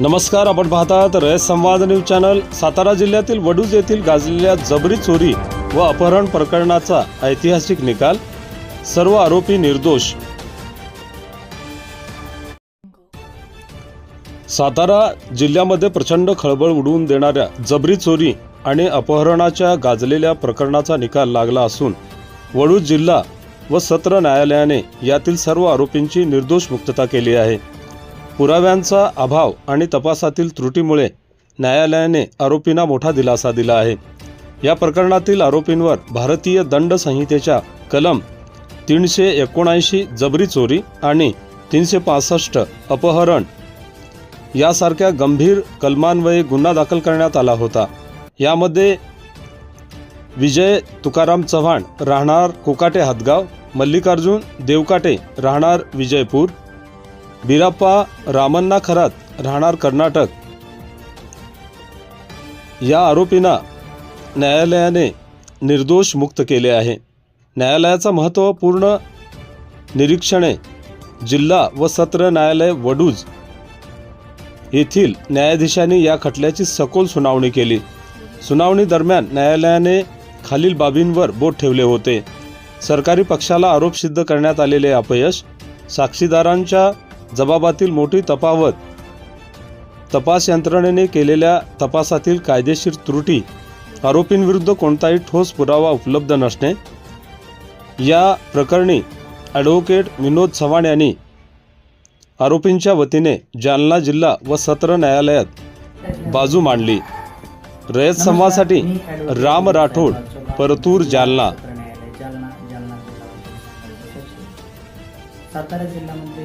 नमस्कार आपण पाहतात रयत संवाद न्यूज चॅनल. सातारा जिल्ह्यातील वडूज येथील गाजलेल्या जबरी चोरी व अपहरण प्रकरणाचा ऐतिहासिक निकाल. सर्व आरोपी निर्दोष. सातारा जिल्ह्यामध्ये प्रचंड खळबळ उडवून देणाऱ्या जबरी चोरी आणि अपहरणाच्या गाजलेल्या प्रकरणाचा निकाल लागला असून वडूज जिल्हा व सत्र न्यायालयाने यातील सर्व आरोपींची निर्दोष मुक्तता केली आहे. पुराव्यांचा अभाव आणि तपासातील त्रुटीमुळे न्यायालयाने आरोपींना मोठा दिलासा दिला आहे. या प्रकरणातील आरोपींवर भारतीय दंड संहितेच्या कलम तीनशे एकोणऐंशी जबरी चोरी आणि तीनशे पासष्ट अपहरण यासारख्या गंभीर कलमान्वये गुन्हा दाखल करण्यात आला होता. यामध्ये विजय तुकाराम चव्हाण राहणार कोकाटे हातगाव मल्लिकार्जुन देवकाटे राहणार विजयपूर बिराप्पा रामण्णा खरात राहणार कर्नाटक. या आरोपींना न्यायालयाने निर्दोष मुक्त केले आहे. न्यायालयाचा महत्त्वपूर्ण निरीक्षणे जिल्हा व सत्र न्यायालय वडूज येथील न्यायाधीशांनी या खटल्याची सखोल सुनावणी केली. सुनावणी दरम्यान न्यायालयाने खालील बाबींवर बोट ठेवले होते. सरकारी पक्षाला आरोप सिद्ध करण्यात आलेले अपयश साक्षीदारांच्या जबाबातील मोठी तफावत तपास यंत्रणेने केलेल्या तपासातील कायदेशीर त्रुटी आरोपींविरुद्ध कोणताही ठोस पुरावा उपलब्ध नसणे. या प्रकरणी ॲडव्होकेट विनोद चव्हाण यांनी आरोपींच्या वतीने जालना जिल्हा व सत्र न्यायालयात बाजू मांडली. रयत संवादसाठी राम राठोड परतूर जालना. सातारा जिल्ह्यामध्ये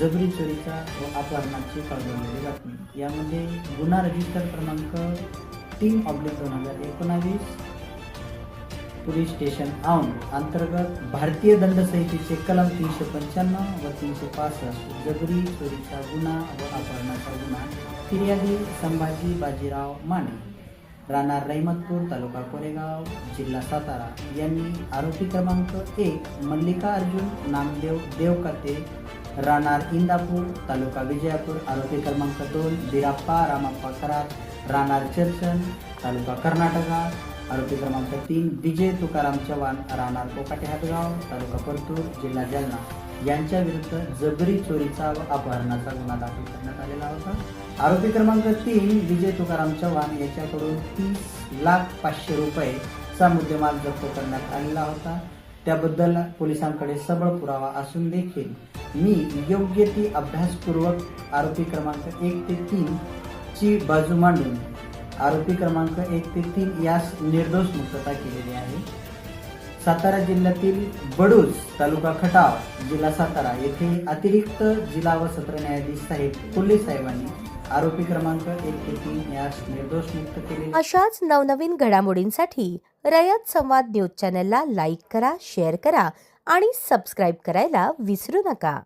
जबरी चोरीचा व अपहरणाची कळवलेली बातमी यामध्ये गुन्हा रजिस्टर क्रमांक तीन ऑब्लिक दोन हजार एकोणावीस पोलीस स्टेशन औंड अंतर्गत भारतीय दंड संहितेचे कलम तीनशे पंच्याण्णव व तीनशे पासष्ट जबरी चोरीचा गुन्हा व अपहरणाचा गुन्हा फिर्यादी संभाजी बाजीराव माने राहणार रहिमतपूर तालुका कोरेगाव जिल्हा सातारा. यांनी आरोपी क्रमांक एक मल्लिका अर्जुन नामदेव देवकाते राहणार इंदापूर तालुका विजयापूर आरोपी क्रमांक दोन बिराप्पा रामाप्पा करार राहणार चर्चन तालुका कर्नाटका आरोपी क्रमांक तीन विजय तुकाराम चव्हाण राहणार कोकाटे हातगाव तालुका परतूर जिल्हा जालना यांच्या विरुद्ध जबरी चोरीचा व अपहरणाचा गुन्हा दाखल करण्यात आलेला होता. आरोपी क्रमांक तीन विजय तुकाराम चव्हाण याच्याकडून तीस लाख पाचशे रुपयेचा मुद्देमाल जप्त करण्यात आलेला होता. त्याबद्दल पोलिसांकडे सबळ पुरावा असून देखील मी योग्य ती अभ्यासपूर्वक आरोपी क्रमांक एक ते तीन ची बाजू मांडून आरोपी क्रमांक एक ते तीन यास निर्दोष मुक्तता केलेली आहे. सातारा जिल्ह्यातील बडूज तालुका खटाव जिल्हा सातारा येथे अतिरिक्त जिल्हा व सत्र न्यायाधीश साहेब कोल्हे साहेबांनी आरोपी क्रमांक एक ते तीन यास निर्दोष मुक्त केले अशाच नवनवीन घडामोडींसाठी रयत संवाद न्यूज चॅनलला लाईक करा शेअर करा आणि सबस्क्राईब करायला विसरू नका.